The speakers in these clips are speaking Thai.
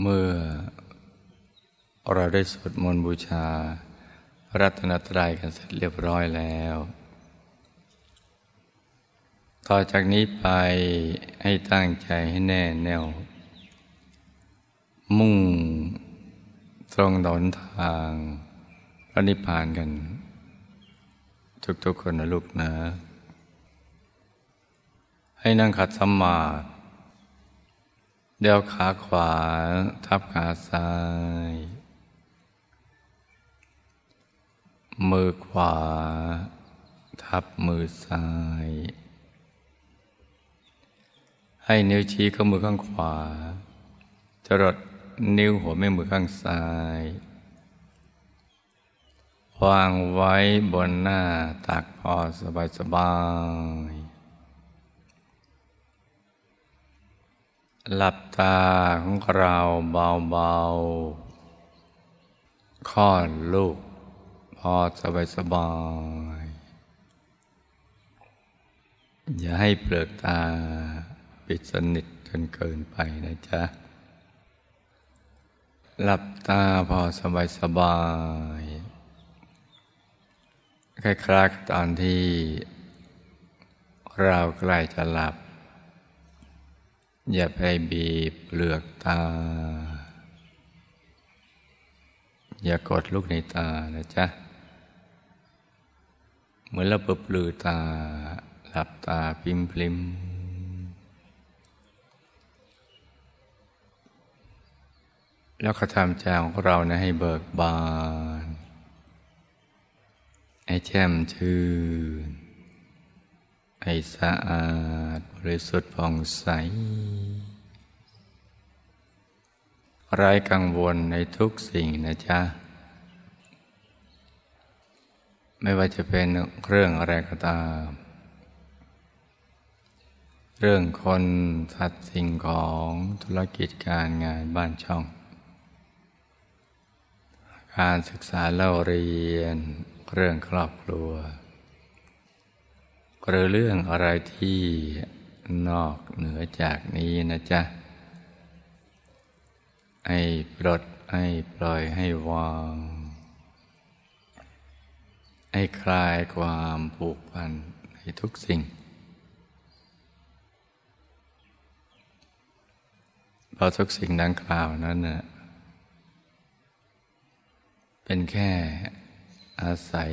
เมื่อเราได้สวดมนต์บูชาพระรัตนตรัยกันเสร็จเรียบร้อยแล้ว ต่อจากนี้ไปให้ตั้งใจให้แน่แน่ว มุ่งตรงดนทางพระนิพพานกัน ทุกๆคนนะลูกนะ ให้นั่งขัดสมาธิ เดี่ยวขาขวาทับขาซ้าย มือขวา ทับมือซ้าย ให้นิ้วชี้เข้ามือข้างขวาจรดนิ้วหัวแม่มือข้างซ้ายวางไว้บนหน้าตักพอสบายสบาย หลับตาของเราเบาๆคลอดลูก พอสบายสบาย อย่าให้เปลือกตาปิดสนิทจนเกินไปนะจ๊ะ หลับตาพอสบายสบาย คล้ายๆตอนที่เราใกล้จะหลับ อย่าไปบีบเปลือกตา อย่ากดลูกในตานะจ๊ะ เหมือนเราเปิดปลือตา หลับตาพิมพิมแล้วก็ทำใจของเรานะให้เบิกบาน ให้แช่มชื่น ให้สะอาดบริสุทธิ์ผ่องใสไร้กังวลในทุกสิ่งนะจ๊ะ ไม่ว่าจะเป็นเรื่องอะไรก็ตาม เรื่องคนสัตว์สิ่งของธุรกิจการงานบ้านช่อง การศึกษาเล่าเรียนเรื่องครอบครัว หรือเรื่องอะไรที่นอกเหนือจากนี้นะจ๊ะ ให้ปลดให้ปล่อยให้วาง ให้คลายความผูกพันในทุกสิ่ง เพราะทุกสิ่งดังกล่าวนั้นนะเป็นแค่อาศัย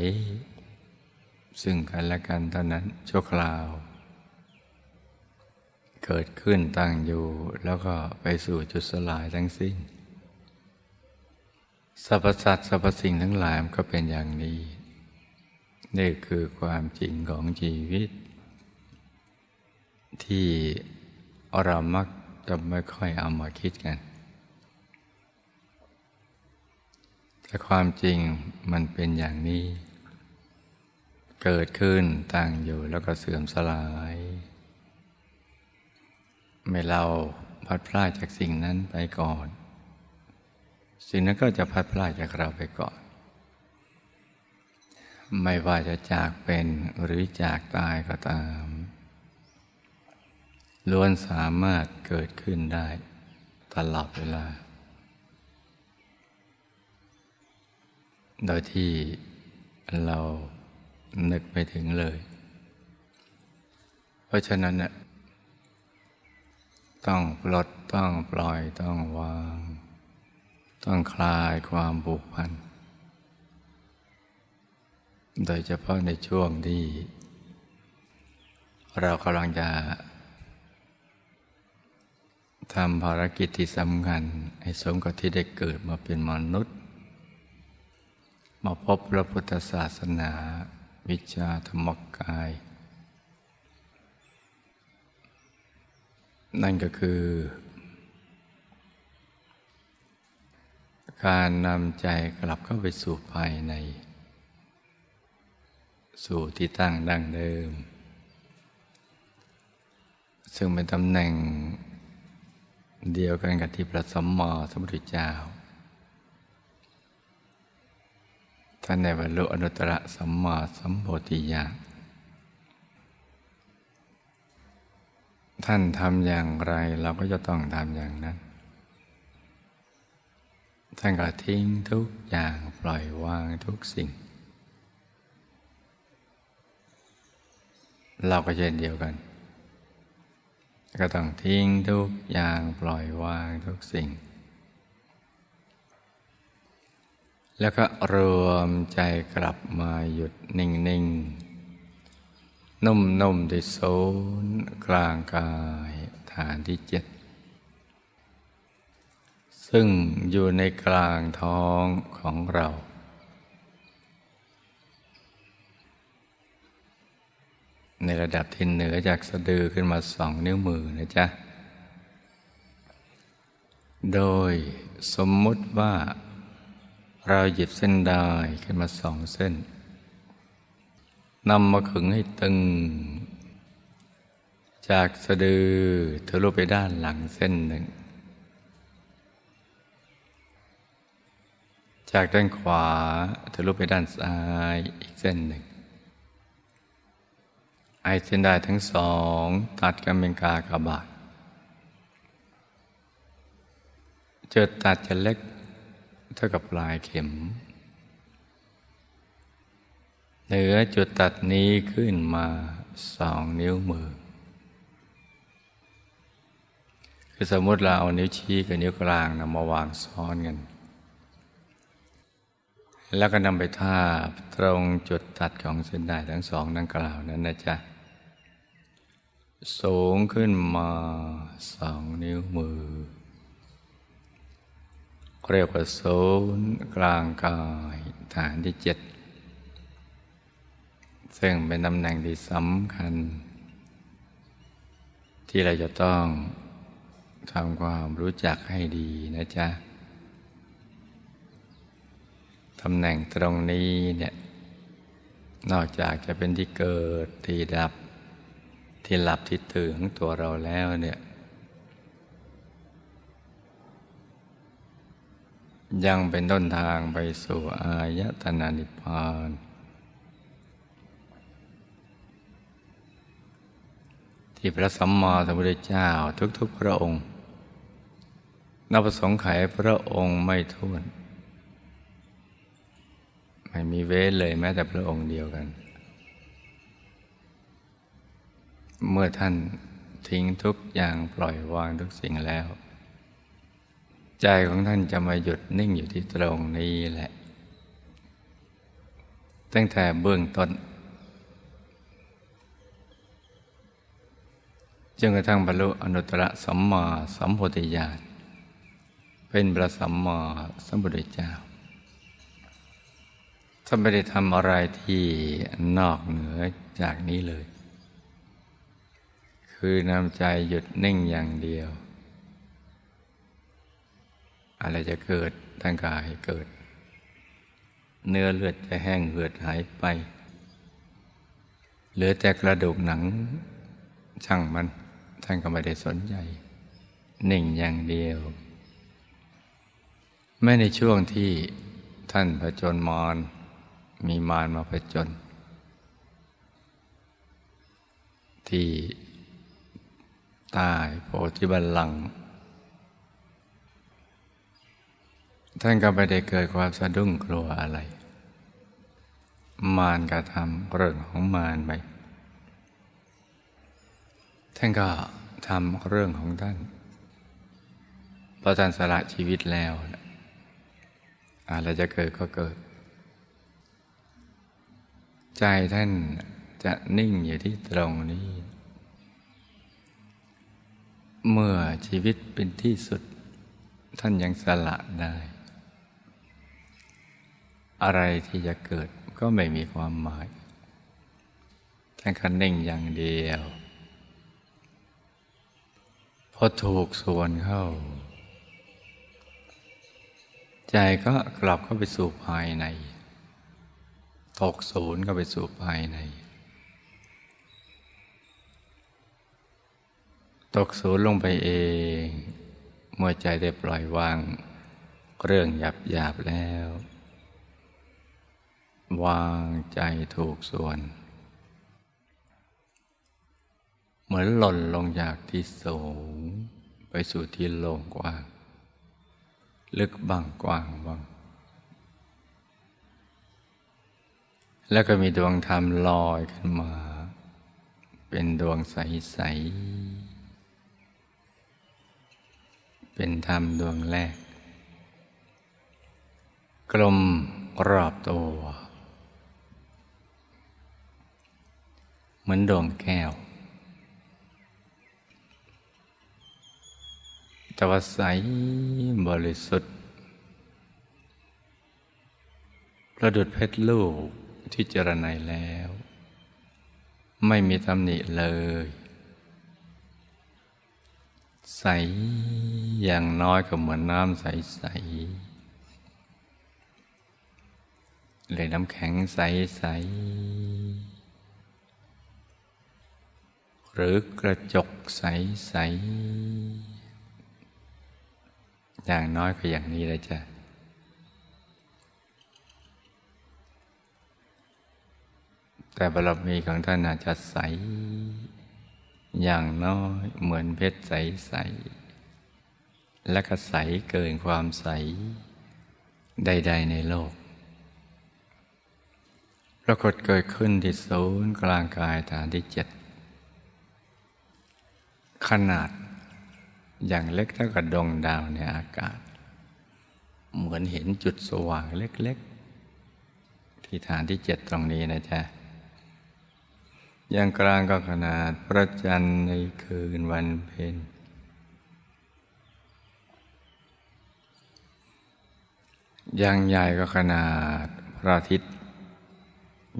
ซึ่งกันและกันเท่านั้นชั่วคราว เกิดขึ้นตั้งอยู่แล้วก็ไปสู่จุดสลายทั้งสิ้นสรรพสัตว์สรรพสิ่งทั้งหลายมันก็เป็นอย่างนี้ นี่คือความจริงของชีวิต ที่เรามักจะไม่ค่อยเอามาคิดกัน แต่ความจริงมันเป็นอย่างนี้ เกิดขึ้นตั้งอยู่แล้วก็เสื่อมสลายไม่เราพัดพลาดจากสิ่งนั้นไปก่อน สิ่งนั้นก็จะพัดพลาดจากเราไปก่อน ไม่ว่าจะจากเป็นหรือจากตายก็ตามล้วนสามารถเกิดขึ้นได้ตลอดเวลา โดยที่เรา นึกไม่ถึงเลย เพราะฉะนั้นเนี่ยต้องปลดต้องปล่อยต้องวาง ต้องคลายความผูกพัน โดยเฉพาะในช่วงที่เรากำลังจะทำภารกิจที่สำคัญให้สมกับที่ได้เกิดมาเป็นมนุษย์ มาพบพระพุทธศาสนา วิชาธรรมกาย นั่นก็คือ การนำใจกลับเข้าไปสู่ภายใน สู่ที่ตั้งดั้งเดิม ซึ่งเป็นตำแหน่งเดียวกันกับที่พระสัมมาสัมพุทธเจ้า ท่านในบรรลุอนุตตรสัมมาสัมโพธิญาณท่านทำอย่างไรเราก็จะต้องทำอย่างนั้น ท่านก็ทิ้งทุกอย่างปล่อยวางทุกสิ่ง เราก็เช่นเดียวกัน ก็ต้องทิ้งทุกอย่างปล่อยวางทุกสิ่ง แล้วก็รวมใจกลับมาหยุดนิ่งๆนุ่มๆที่ศูนย์กลางกายฐานที่เจ็ดซึ่งอยู่ในกลางท้องของเรา ในระดับที่เหนือจากสะดือขึ้นมาสองนิ้วมือนะจ๊ะ โดยสมมุติว่า เราหยิบเส้นได้ขึ้นมาสองเส้นนำมาขึงให้ตึง จากสะดือทะลุไปด้านหลังเส้นหนึ่ง จากด้านขวาทะลุไปด้านซ้ายอีกเส้นหนึ่ง ไอเส้นได้ทั้งสอง ตัดกันเป็นกากบาทจุดตัดจะเล็ก เท่ากับปลายเข็ม เหนือจุดตัดนี้ขึ้นมาสองนิ้วมือ คือสมมติเราเอานิ้วชี้กับนิ้วกลางนะมาวางซ้อนกัน แล้วก็นำไปทาบตรงจุดตัดของเส้นได้ทั้งสองดังกล่าวนั้นนะจ๊ะสูงขึ้นมาสองนิ้วมือ เรียกว่าศูนย์กลางกายฐานที่เจ็ดซึ่งเป็นตำแหน่งที่สำคัญ ที่เราจะต้องทำความรู้จักให้ดีนะจ๊ะตำแหน่งตรงนี้เนี่ยนอกจากจะเป็นที่เกิดที่ดับที่หลับที่ตื่นของตัวเราแล้วเนี่ย ยังเป็นต้นทางไปสู่อายตนานิพพานที่พระสัมมาสัมพุทธเจ้าทุกๆพระองค์นับประสงค์ไขพระองค์ไม่ท้วน ไม่มีเว้นเลยแม้แต่พระองค์เดียวกัน เมื่อท่านทิ้งทุกอย่างปล่อยวางทุกสิ่งแล้ว ใจของท่านจะมาหยุดนิ่งอยู่ที่ตรงนี้แหละ ตั้งแต่เบื้องต้นจนกระทั่งบรรลุอนุตตรสัมมาสัมโพธิญาณเป็นพระสัมมาสัมพุทธเจ้าท่านไม่ได้ทำอะไรที่นอกเหนือจากนี้เลย คือนำใจหยุดนิ่งอย่างเดียว อะไรจะเกิดทั้งกายเกิด เนื้อเลือดจะแห้งเหือดหายไป เหลือแต่กระดูกหนังช่างมัน ท่านก็ไม่ได้สนใจหนิ่งอย่างเดียว แม้ในช่วงที่ท่านพระจนมรมีมารมาผจญที่ตายโพธิบัลลังก์ ท่านก็ไม่ได้เกิดความสะดุ้งกลัวอะไร มารกระทำเรื่องของมารไปท่านก็ทำเรื่องของท่านพอท่านสละชีวิตแล้วอะไรจะเกิดก็เกิด ใจท่านจะนิ่งอยู่ที่ตรงนี้ เมื่อชีวิตเป็นที่สุด ท่านยังสละได้ อะไรที่จะเกิดก็ไม่มีความหมายท่านคันนิ่งอย่างเดียว พอถูกส่วนเข้า ใจก็กลับเข้าไปสู่ภายใน ตกศูนย์ก็ไปสู่ภายใน ตกศูนย์ลงไปเอง เมื่อใจได้ปล่อยวาง เรื่องหยาบหยาบแล้ว วางใจถูกส่วน เหมือนหล่นลงจากที่สูง ไปสู่ที่โล่งกว้าง ลึกบ้างกว้างบ้าง แล้วก็มีดวงธรรมลอยขึ้นมา เป็นดวงใส ๆ เป็นธรรมดวงแรก กลมรอบตัว เหมือนดวงแก้ว แต่ว่าใสบริสุทธิ์ประดุดเพชรลูกที่เจรไนแล้ว ไม่มีตำหนิเลย ใสอย่างน้อยก็เหมือนน้ำใสๆเลยน้ำแข็งใส ๆ หรือกระจกใส ๆ อย่างน้อยก็อย่างนี้เลยจ้ะแต่บารมีของท่านอาจจะใส อย่างน้อยเหมือนเพชรใส ๆ และก็ใสเกินความใสใด ๆ ในโลก ปรากฏเกิดขึ้นที่ศูนย์กลางกายฐานที่เจ็ด ขนาด อย่างเล็กเท่ากับดวงดาวในอากาศ เหมือนเห็นจุดสว่างเล็ก ๆ ที่ฐานที่เจ็ดตรงนี้นะจ๊ะอย่างกลางก็ขนาดพระจันทร์ในคืนวันเพ็ญอย่างใหญ่ก็ขนาดพระอาทิตย์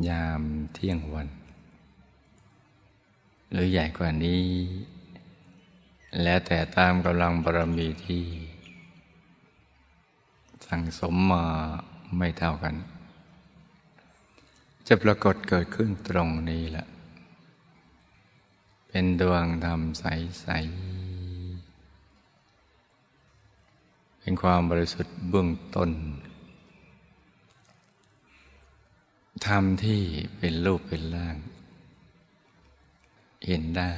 ยามเที่ยงวัน หรือใหญ่กว่านี้ แล้วแต่ตามกำลังบารมีที่ สั่งสมมาไม่เท่ากัน จะปรากฏเกิดขึ้นตรงนี้แหละ เป็นดวงธรรมใส ๆ เป็นความบริสุทธิ์เบื้องต้นธรรมที่เป็นรูปเป็นร่าง เห็นได้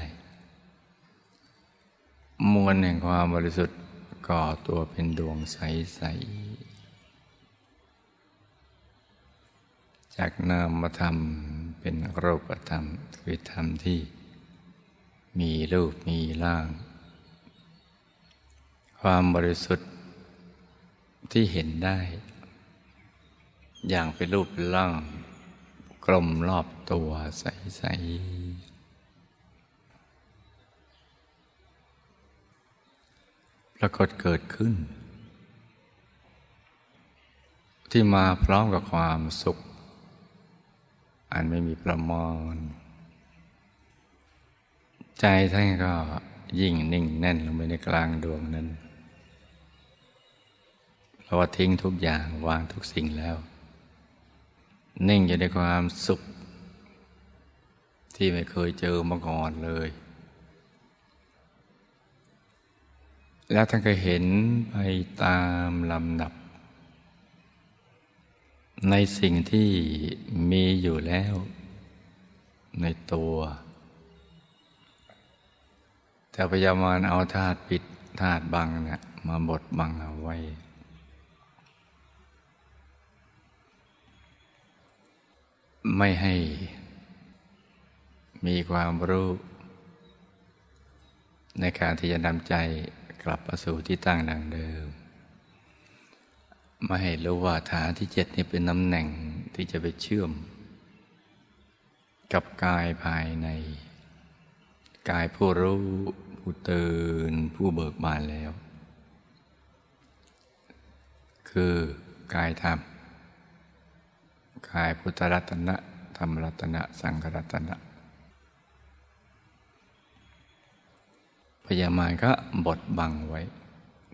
มวลแห่งความบริสุทธิ์ก่อตัวเป็นดวงใส ๆ จากนามธรรมเป็นรูปธรรม คือธรรมที่มีรูปมีร่าง ความบริสุทธิ์ที่เห็นได้ อย่างเป็นรูปเป็นร่าง กลมรอบตัวใส ๆ รากฏเกิดขึ้น ที่มาพร้อมกับความสุข อันไม่มีประมาณใจท่านก็ยิ่งนิ่งแน่นลงไปในกลางดวงนั้นเพราว่าทิ้งทุกอย่างวางทุกสิ่งแล้ว นิ่งอยู่ในความสุข ที่ไม่เคยเจอมาก่อนเลย แล้วท่านก็เห็นไปตามลำดับ ในสิ่งที่มีอยู่แล้ว ในตัว แต่พยายามเอาธาตุปิดธาตุบังเนี่ยมาบดบังเอาไว้ ไม่ให้มีความรู้ ในการที่จะนำใจ กลับมาสู่ที่ตั้งดังเดิม ไม่ให้รู้ว่าฐานที่เจ็ดนี่เป็นตำแหน่งที่จะไปเชื่อม กับกายภายใน กายผู้รู้ ผู้ตื่น ผู้เบิกบานแล้ว คือกายธรรม กายพุทธรัตนะ ธรรมรัตนะ สังฆรัตนะ พยามารก็บดบังไว้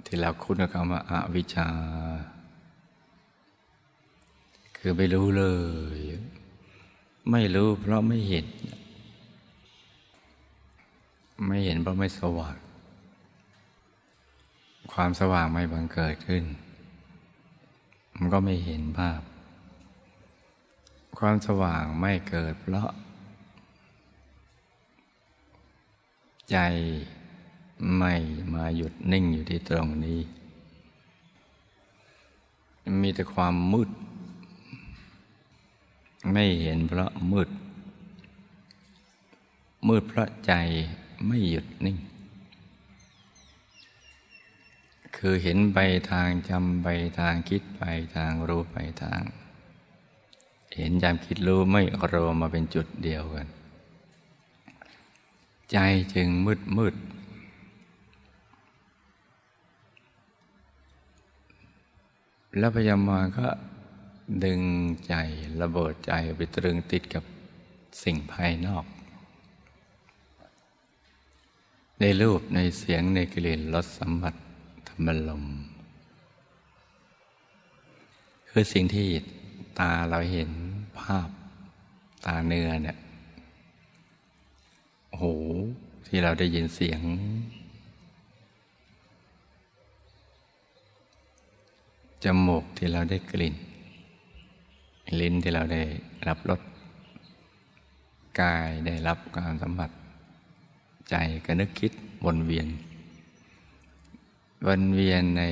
ที่เราคุ้นกับคำว่าอาวิชชา คือไม่รู้เลย ไม่รู้เพราะไม่เห็น ไม่เห็นเพราะไม่สว่าง ความสว่างไม่บังเกิดขึ้น มันก็ไม่เห็นภาพ ความสว่างไม่เกิดเพราะใจ ไม่มาหยุดนิ่งอยู่ที่ตรงนี้ มีแต่ความมืด ไม่เห็นเพราะมืด มืดเพราะใจไม่หยุดนิ่ง คือเห็นไปทางจำไปทางคิดไปทางรู้ไปทาง เห็นจำคิดรู้ไม่รวมมาเป็นจุดเดียวกัน ใจจึงมืดมืด แล้วพยามารก็ดึงใจระเบิดใจไปตรึงติดกับสิ่งภายนอก ในรูปในเสียงในกลิ่นรสสัมผัสธรรมลม คือสิ่งที่ตาเราเห็นภาพตาเนื้อเนี่ยหูที่เราได้ยินเสียง จมูกที่เราได้กลิ่น ลิ้นที่เราได้รับรสกายได้รับการสัมผัส ใจก็นึกคิดวนเวียน วนเวียนใน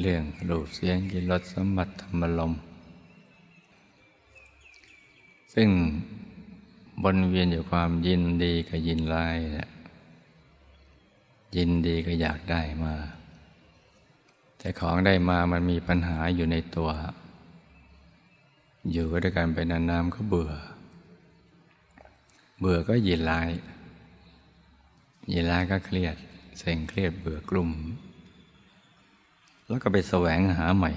เรื่องรูปเสียงกลิ่นรสสัมผัสธรรมลม ซึ่งวนเวียนอยู่ความยินดีกับยินร้ายเนี่ยยินดีก็อยากได้มา แต่ของได้มามันมีปัญหาอยู่ในตัว อยู่ด้วยกันไปนานๆก็เบื่อ เบื่อก็ยินร้ายยินร้ายก็เครียดเซ็งเครียดเบื่อกลุ่ม แล้วก็ไปแสวงหาใหม่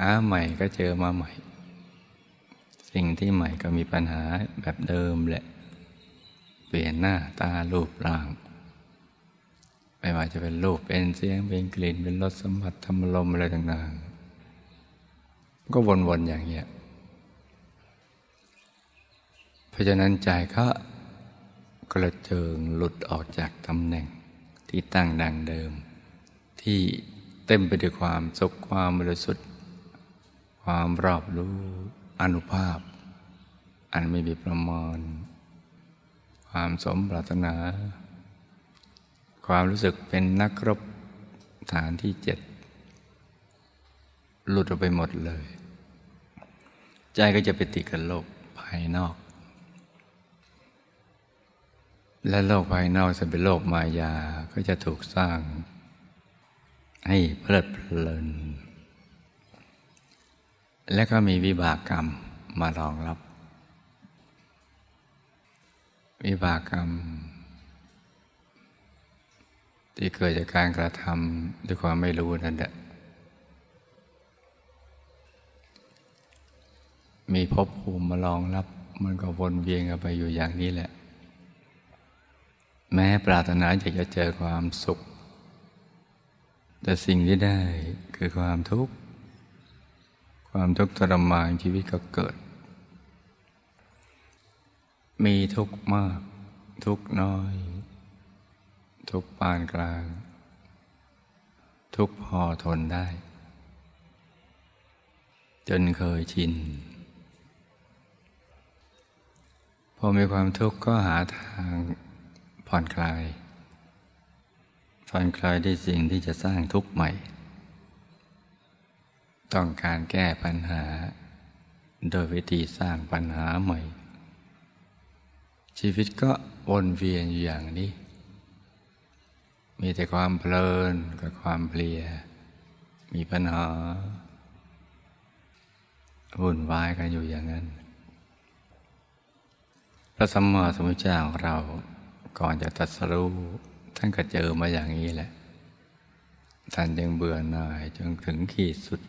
หาใหม่ก็เจอมาใหม่ สิ่งที่ใหม่ก็มีปัญหาแบบเดิมแหละ เปลี่ยนหน้าตารูปร่าง ไม่ว่าจะเป็นรูปเป็นเสียงเป็นกลิ่น เป็นรสสัมผัสธรรมลมอะไรต่างๆ ก็วนๆอย่างเงี้ย เพราะฉะนั้นใจก็กระเจิงหลุดออกจากตำแหน่งที่ตั้งดังเดิม ที่เต็มไปด้วยความสุขความบริสุทธิ์ ความรอบรู้อนุภาพ อันไม่มีประมาณ ความสมปรารถนา ความรู้สึกเป็นนักรบฐานที่เจ็ดหลุดออกไปหมดเลย ใจก็จะไปติดกับโลกภายนอก และโลกภายนอกจะเป็นโลกมายาก็จะถูกสร้าง ให้เพลิดเพลิน และก็มีวิบากกรรมมารองรับ วิบากกรรม ที่เกิดจากการกระทำด้วยความไม่รู้นั่นแหละมีภพภูมิมารองรับ มันก็วนเวียนกันไปอยู่อย่างนี้แหละ แม้ปรารถนาอยากจะเจอความสุข แต่สิ่งที่ได้คือความทุกข์ ความทุกข์ทรมานชีวิตก็เกิด มีทุกข์มาก ทุกข์น้อย ทุกปานกลาง ทุกพอทนได้ จนเคยชิน พอมีความทุกข์ก็หาทางผ่อนคลาย ผ่อนคลายด้วยสิ่งที่จะสร้างทุกข์ใหม่ ต้องการแก้ปัญหา โดยวิธีสร้างปัญหาใหม่ ชีวิตก็วนเวียนอยู่อย่างนี้ มีแต่ความเพลินกับความเพลีย มีปัญหาวุ่นวายกันอยู่อย่างนั้น พระสัมมาสัมพุทธเจ้าของเราก่อนจะตรัสรู้ท่านก็เจอมาอย่างนี้แหละ ท่านยังเบื่อหน่ายจนถึงขีดสุด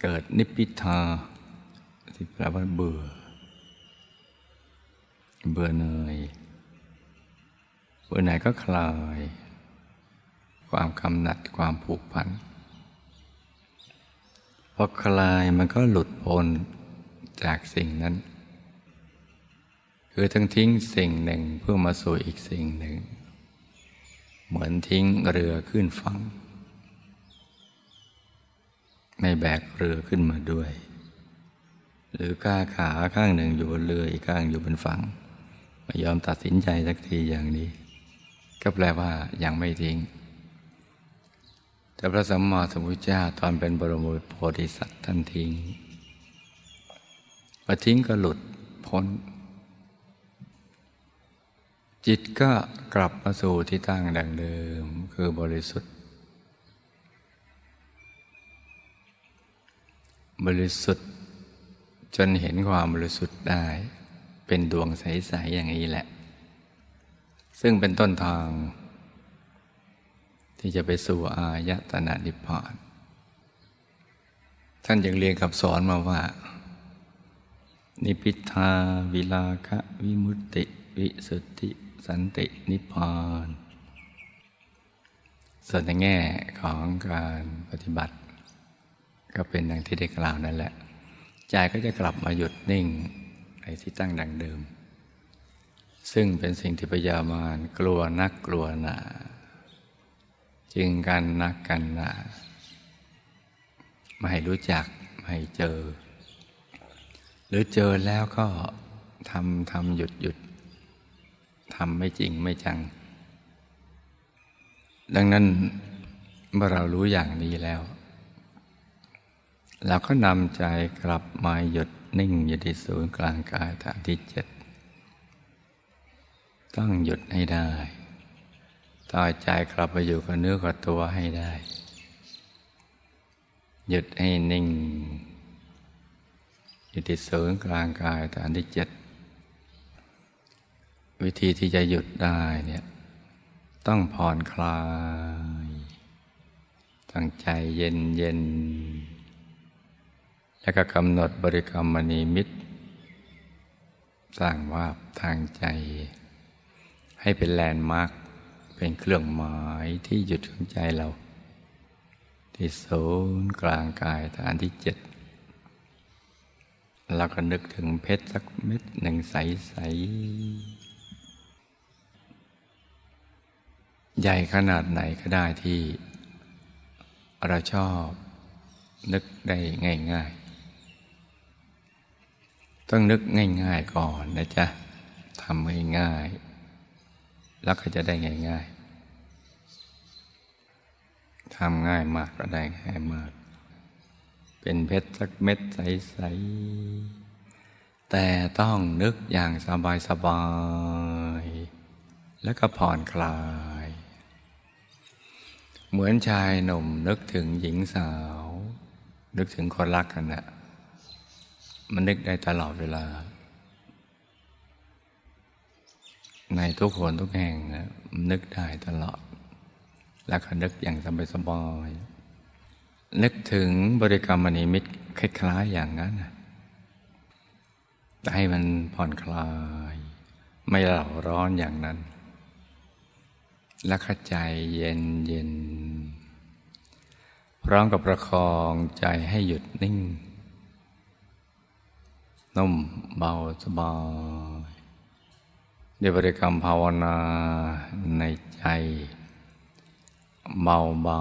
เกิดนิพพิทาที่แปลว่าเบื่อ เบื่อเหนื่อย เบื่อไหนก็คลาย ความกำหนัดความผูกพันพอคลายมันก็หลุดพ้นจากสิ่งนั้น คือทั้งทิ้งสิ่งหนึ่งเพื่อมาสู่อีกสิ่งหนึ่ง เหมือนทิ้งเรือขึ้นฝั่งไม่แบกเรือขึ้นมาด้วย หรือก้าขาข้างหนึ่งอยู่บนเรืออีกข้างอยู่บนฝั่งไม่ยอมตัดสินใจสักทีอย่างนี้ ก็แปลว่ายังไม่ทิ้ง แต่พระสัมมาสัมพุทธเจ้าตอนเป็นบรมโพธิสัตว์ท่านทิ้งพอทิ้งก็หลุดพ้น จิตก็กลับมาสู่ที่ตั้งดังเดิมคือบริสุทธิ์ บริสุทธิ์จนเห็นความบริสุทธิ์ได้ เป็นดวงใส ๆ อย่างนี้แหละ ซึ่งเป็นต้นทาง ที่จะไปสู่อายตนะนิพพาน ท่านยังเรียนกับสอนมาว่า นิพิทาวิลาคะวิมุตติ วิสุทธิ สันตินิพพานส่วนในแง่ของการปฏิบัติ ก็เป็นอย่างที่ได้กล่าวนั่นแหละ ใจก็จะกลับมาหยุดนิ่งในที่ตั้งดังเดิม ซึ่งเป็นสิ่งที่พยามารกลัวนักกลัวหนา จึงกันนักกันหนา ไม่ให้รู้จักไม่เจอ หรือเจอแล้วก็ทำทำหยุดหยุดทำไม่จริงไม่จัง ดังนั้นเมื่อเรารู้อย่างนี้แล้ว เราก็นำใจกลับมาหยุดนิ่งอยู่ที่ศูนย์กลางกายฐานที่เจ็ด ต้องหยุดให้ได้ต่อใจกลับไปอยู่กับเนื้อกับตัวให้ได้ หยุดให้นิ่งอยู่ที่ศูนย์กลางกายฐานที่เจ็ดวิธีที่จะหยุดได้เนี่ยต้องผ่อนคลาย ตั้งใจเย็นเย็น แล้วก็กำหนดบริกรรมมณีมิตรสร้างวาบทางใจ ให้เป็นแลนด์มาร์กเป็นเครื่องหมายที่หยุดของใจเรา ที่ศูนย์กลางกายฐานที่เจ็ดเราก็นึกถึงเพชรสักเม็ดหนึ่งใส ๆ ใหญ่ขนาดไหนก็ได้ที่ เราชอบนึกได้ง่าย ๆ ต้องนึกง่าย ๆ ก่อนนะจ๊ะทำง่ายๆ แล้วก็จะได้ง่ายๆทำง่ายมากก็ได้ง่ายมาก เป็นเพชรสักเม็ดใสๆแต่ต้องนึกอย่างสบายๆแล้วก็ผ่อนคลาย เหมือนชายหนุ่มนึกถึงหญิงสาว นึกถึงคนรักกันนะ่ะมันนึกได้ตลอดเวลา ในทุกคนทุกแห่งนะนึกได้ตลอด แล้วก็นึกอย่างสบายสบายนึกถึงบริกรรมมณีมิตรคล้ายๆอย่างนั้นนะให้มันผ่อนคลาย ไม่เหล่าร้อนอย่างนั้น และเข้าใจเย็นเย็นพร้อมกับประคองใจให้หยุดนิ่ง นุ่มเบาสบาย ด้วยบริกรรมภาวนาในใจเบาเบา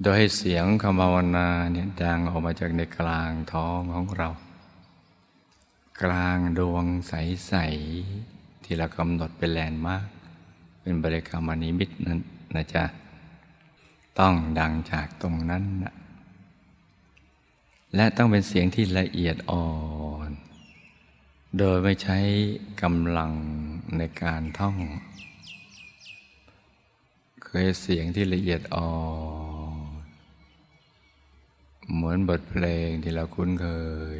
โดยให้เสียงคำภาวนาเนี่ยดังออกมาจากในกลางท้องของเรา กลางดวงใส ๆ ที่เรากำหนดเป็นแลนด์มาร์กเป็นบริกรรมอนิมิตนั้นนะจ๊ะ ต้องดังจากตรงนั้นนะและต้องเป็นเสียงที่ละเอียดอ่อน โดยไม่ใช้กำลังในการท่อง เคยเสียงที่ละเอียดอ่อนเหมือนบทเพลงที่เราคุ้นเคย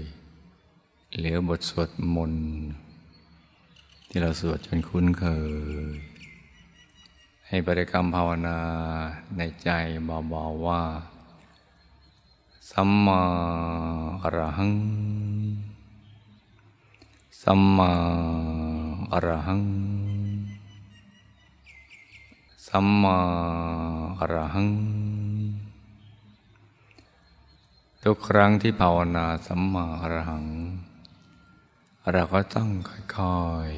หรือบทสวดมนต์ที่เราสวดจนคุ้นเคย ให้บริกรรมภาวนาในใจเบาๆว่า สัมมาอรหัง สัมมาอรหัง สัมมาอรหัง ทุกครั้งที่ภาวนาสัมมาอรหัง เราก็ต้องค่อย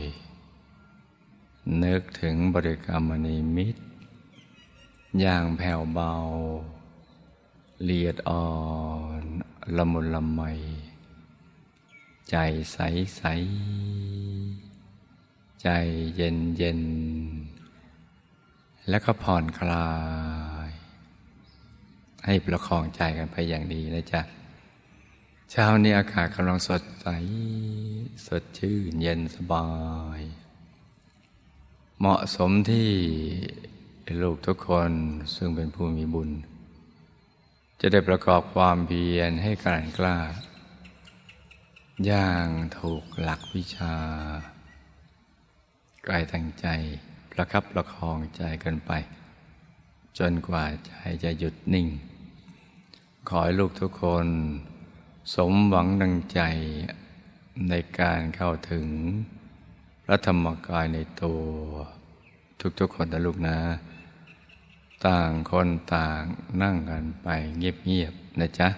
ๆ นึกถึงบริกรรมนิมิต อย่างแผ่วเบาเอียดอ่อน ละมุนละไม ใจใสใสใจเย็นเย็นแล้วก็ผ่อนคลาย ให้ประคองใจกันไปอย่างดีนะจ๊ะเช้านี้อากาศกำลังสดใส สดชื่นเย็นสบาย เหมาะสมที่ลูกทุกคนซึ่งเป็นผู้มีบุญ จะได้ประกอบความเพียรให้กลั่นกล้า อย่างถูกหลักวิชากายตั้งใจประคับประคองใจกันไป จนกว่าใจจะหยุดนิ่ง ขอให้ลูกทุกคน สมหวังดังใจในการเข้าถึงพระธรรมกายในตัว ทุกๆคนนะลูกนะ ต่างคนต่างนั่งกันไปเงียบๆนะจ๊ะ